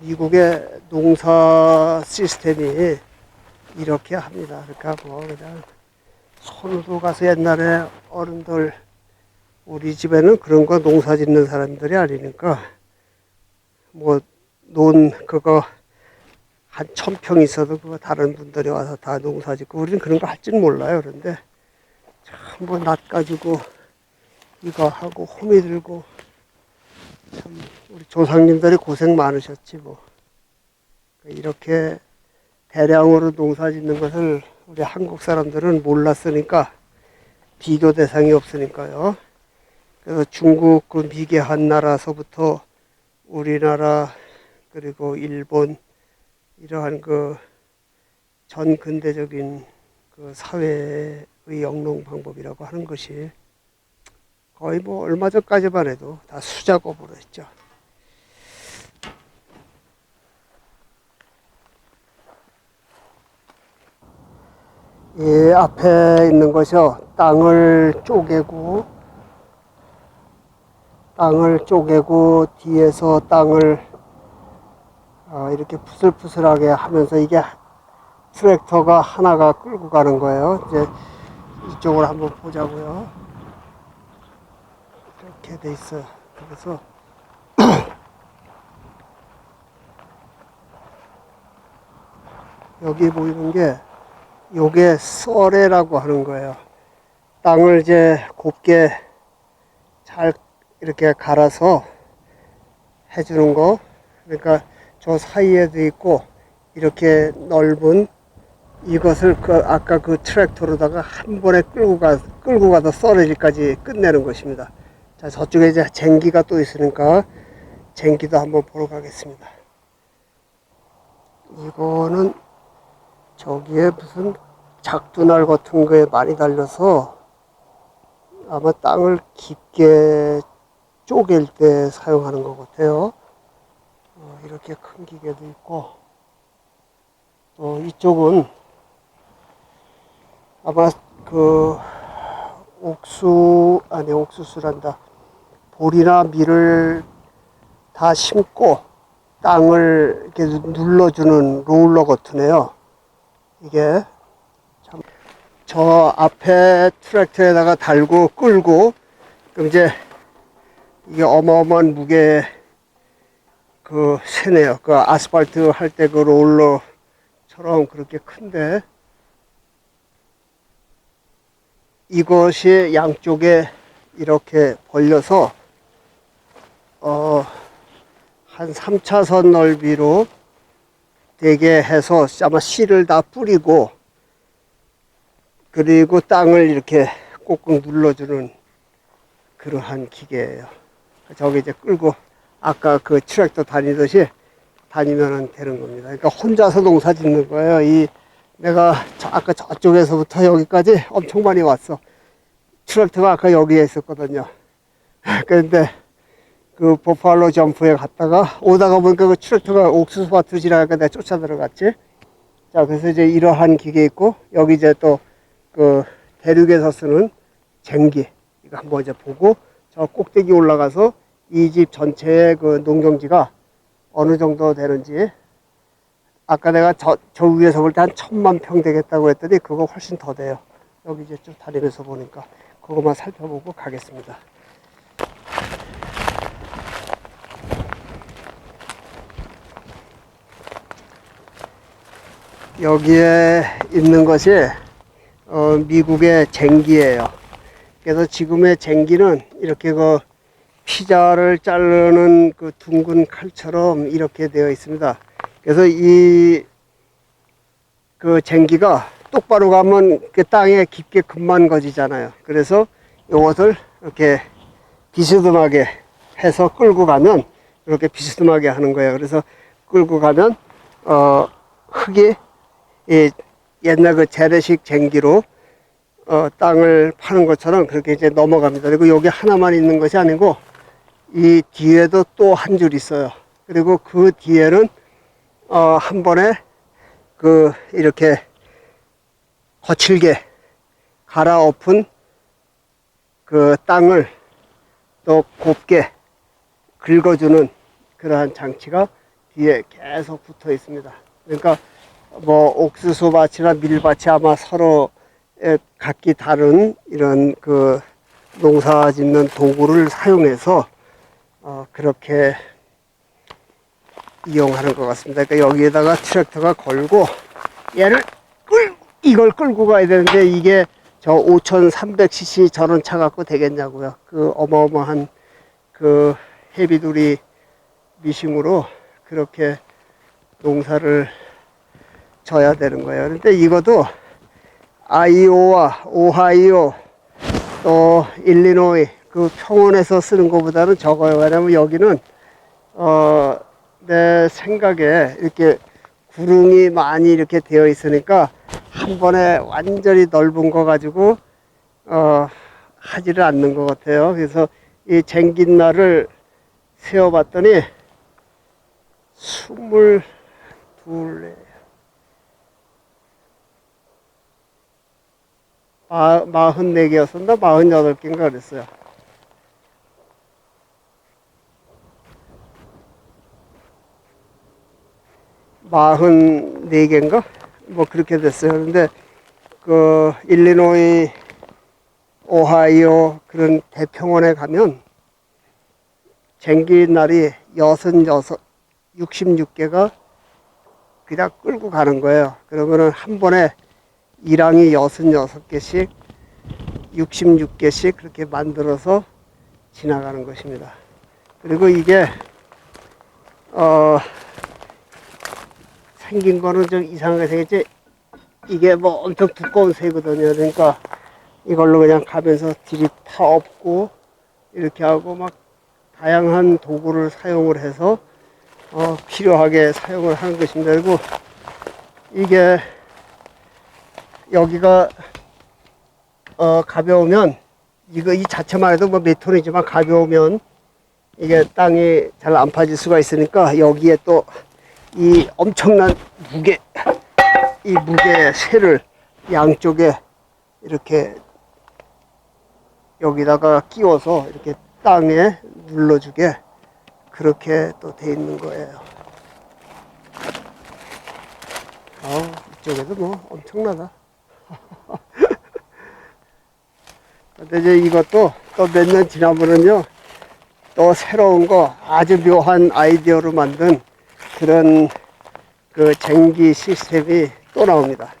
미국의 농사 시스템이 이렇게 합니다. 그러니까 뭐 그냥 손으로 가서 옛날에 어른들 우리 집에는 그런 거 농사 짓는 사람들이 아니니까 뭐 논 그거 한 천 평 있어도 그거 다른 분들이 와서 다 농사 짓고 우리는 그런 거 할 줄 몰라요. 그런데 참뭐 낫 가지고 이거 하고 호미 들고 참 우리 조상님들이 고생 많으셨지 뭐 이렇게 대량으로 농사 짓는 것을 우리 한국 사람들은 몰랐으니까 비교 대상이 없으니까요. 그래서 중국 그 미개한 나라서부터 우리나라 그리고 일본 이러한 그 전 근대적인 그 사회의 영농 방법이라고 하는 것이 거의 뭐 얼마 전까지만 해도 다 수작업으로 했죠. 이 앞에 있는 것이요 땅을 쪼개고 땅을 쪼개고 뒤에서 땅을 어, 이렇게 푸슬푸슬하게 하면서 이게 트랙터가 하나가 끌고 가는 거예요. 이제 이쪽으로 한번 보자고요. 이렇게 돼 있어요. 그래서 여기 보이는 게 요게 썰애라고 하는 거예요. 땅을 이제 곱게 잘 이렇게 갈아서 해주는 거. 그러니까 저 사이에도 있고 이렇게 넓은 이것을 그 아까 그 트랙터로다가 한 번에 끌고 가 끌고 가서 썰어질까지 끝내는 것입니다. 자 저쪽에 이제 쟁기가 또 있으니까 쟁기도 한번 보러 가겠습니다. 이거는 저기에 무슨 작두날 같은 거에 많이 달려서 아마 땅을 깊게 쪼갤 때 사용하는 것 같아요. 어, 이렇게 큰 기계도 있고 또 이쪽은 아마 그 옥수 아니 옥수수란다 보리나 밀을 다 심고 땅을 이렇게 눌러주는 롤러 같으네요. 이게 참 저 앞에 트랙터에다가 달고 끌고 그럼 이제 이게 어마어마한 무게 그 세네요. 그 아스팔트 할 때 그 롤러처럼 그렇게 큰데 이것이 양쪽에 이렇게 벌려서 어, 한 3차선 넓이로 되게 해서 아마 씨를 다 뿌리고 그리고 땅을 이렇게 꾹꾹 눌러주는 그러한 기계예요. 저기 이제 끌고 아까 그 트랙터 다니듯이 다니면 되는 겁니다. 그러니까 혼자서 농사 짓는 거예요. 이 내가 저 아까 저쪽에서부터 여기까지 엄청 많이 왔어. 트랙터가 아까 여기에 있었거든요. 그런데 그 보팔로 점프에 갔다가 오다가 보니까 그 트랙터가 옥수수 밭으로 지나가니까 내가 쫓아 들어갔지. 자, 그래서 이제 이러한 기계 있고 여기 이제 또 그 대륙에서 쓰는 쟁기 이거 한번 이제 보고 저 꼭대기 올라가서 이 집 전체의 그 농경지가 어느 정도 되는지 아까 내가 저, 저 위에서 볼 때 한 천만 평 되겠다고 했더니 그거 훨씬 더 돼요. 여기 이제 쭉 다니면서 보니까 그것만 살펴보고 가겠습니다. 여기에 있는 것이 어, 미국의 쟁기예요. 그래서 지금의 쟁기는 이렇게 그 피자를 자르는 그 둥근 칼처럼 이렇게 되어 있습니다. 그래서 이 그 쟁기가 똑바로 가면 그 땅에 깊게 금만 거지잖아요. 그래서 이것을 이렇게 비스듬하게 해서 끌고 가면 이렇게 비스듬하게 하는 거예요. 그래서 끌고 가면 어 흙이 이 옛날 그 재래식 쟁기로 어, 땅을 파는 것처럼 그렇게 이제 넘어갑니다. 그리고 여기 하나만 있는 것이 아니고 이 뒤에도 또 한 줄 있어요. 그리고 그 뒤에는 어, 한 번에 그 이렇게 거칠게 갈아엎은 그 땅을 또 곱게 긁어주는 그러한 장치가 뒤에 계속 붙어 있습니다. 그러니까 뭐 옥수수 밭이나 밀밭이 아마 서로 에 각기 다른 이런 그 농사 짓는 도구를 사용해서 어 그렇게 이용하는 것 같습니다. 그러니까 여기에다가 트랙터가 걸고 얘를 끌 이걸 끌고 가야 되는데 이게 저 5,300cc 저런 차 갖고 되겠냐고요. 그 어마어마한 그 헤비두리 미싱으로 그렇게 농사를 져야 되는 거예요. 그런데 이것도 아이오와 오하이오 또 일리노이 그 평원에서 쓰는 것보다는 적어요. 왜냐면 여기는 어, 내 생각에 이렇게 구릉이 많이 이렇게 되어 있으니까 한 번에 완전히 넓은 거 가지고 어, 하지를 않는 것 같아요. 그래서 이 쟁긴 날을 세어봤더니 스물 둘 마, 마흔네 개였었나? 마흔여덟 개인가 그랬어요. 마흔 네 개인가? 뭐 그렇게 됐어요. 근데 그 일리노이, 오하이오 그런 대평원에 가면 쟁긴 날이 여섯 66개가 그냥 끌고 가는 거예요. 그러면은 한 번에 일항이 여섯 여섯 개씩 66개씩 그렇게 만들어서 지나가는 것입니다. 그리고 이게 어 생긴 거는 좀 이상하게 생겼지 이게 뭐 엄청 두꺼운 새거든요. 그러니까 이걸로 그냥 가면서 타 엎고 이렇게 하고 막 다양한 도구를 사용을 해서 어, 필요하게 사용을 하는 것입니다. 그리고 이게 여기가 어, 가벼우면 이거 이 자체만 해도 뭐 몇 톤이지만 가벼우면 이게 땅이 잘 안 파질 수가 있으니까 여기에 또 이 엄청난 무게 이 무게 쇠를 양쪽에 이렇게 여기다가 끼워서 이렇게 땅에 눌러주게 그렇게 또 돼 있는 거예요. 어, 이쪽에도 뭐 엄청나다. 근데 이제 이것도 또 몇 년 지나면은요, 또 새로운 거 아주 묘한 아이디어로 만든 그런 그 쟁기 시스템이 또 나옵니다.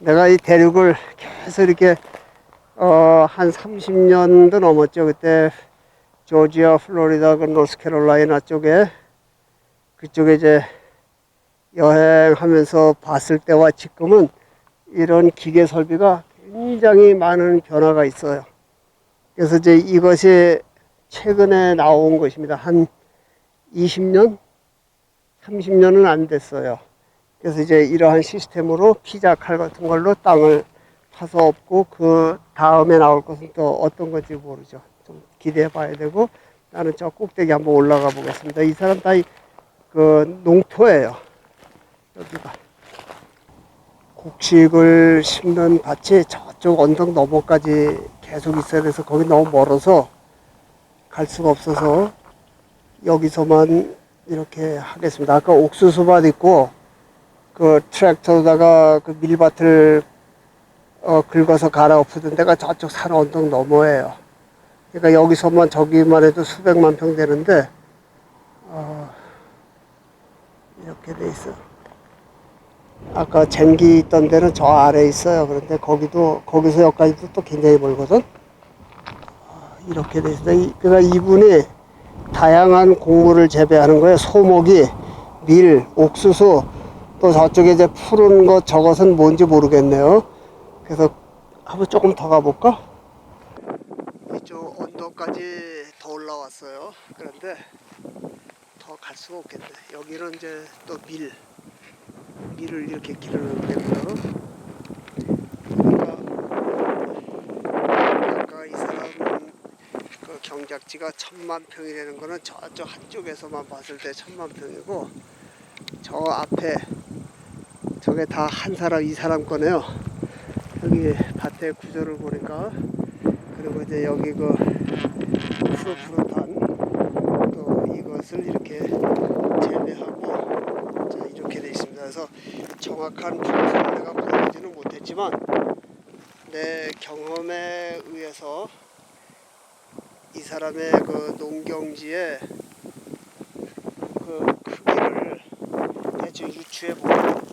내가 이 대륙을 계속 이렇게 어, 한 30년도 넘었죠. 그때 조지아, 플로리다, 그 노스캐롤라이나 쪽에 그쪽에 이제 여행하면서 봤을 때와 지금은 이런 기계 설비가 굉장히 많은 변화가 있어요. 그래서 이제 이것이 최근에 나온 것입니다. 한 20년? 30년은 안 됐어요. 그래서 이제 이러한 시스템으로 피자 칼 같은 걸로 땅을 파서 엎고 그 다음에 나올 것은 또 어떤 건지 모르죠. 좀 기대해 봐야 되고 나는 저 꼭대기 한번 올라가 보겠습니다. 이 사람 다 그 농토예요. 여기가 곡식을 심는 밭이 저쪽 언덕 너머까지 계속 있어야 돼서 거기 너무 멀어서 갈 수가 없어서 여기서만 이렇게 하겠습니다. 아까 옥수수밭 있고 그 트랙터로다가 그 밀밭을 어, 긁어서 갈아엎는 데가 저쪽 산 언덕 너머예요. 그러니까 여기서만 저기만 해도 수백만 평 되는데 어, 이렇게 돼 있어. 아까 젠기 있던 데는 저 아래 있어요. 그런데 거기도 거기서 여기까지도 또 굉장히 멀거든. 아, 이렇게 돼 있어. 이- 그러니까 이분이 다양한 곡물을 재배하는 거예요. 소고기, 밀, 옥수수, 또 저쪽에 이제 푸른 것 저것은 뭔지 모르겠네요. 그래서 한번 조금 더 가볼까? 이쪽 언덕까지 더 올라왔어요. 그런데 더 갈 수가 없겠네. 여기는 이제 또 밀, 밀을 이렇게 기르는 데고요. 그러니까 아까 이 사람 그 경작지가 천만 평이 되는 거는 저쪽 한쪽에서만 봤을 때 천만 평이고 저 앞에 저게 다 한 사람 이 사람 거네요. 여기 밭의 구조를 보니까 그리고 이제 여기 그 푸릇푸릇한 또 이것을 이렇게 재배하고 그래서 정확한 분수를 내가 물어보지는 못했지만 내 경험에 의해서 이 사람의 그 농경지의 그 크기를 대충 유추해 보면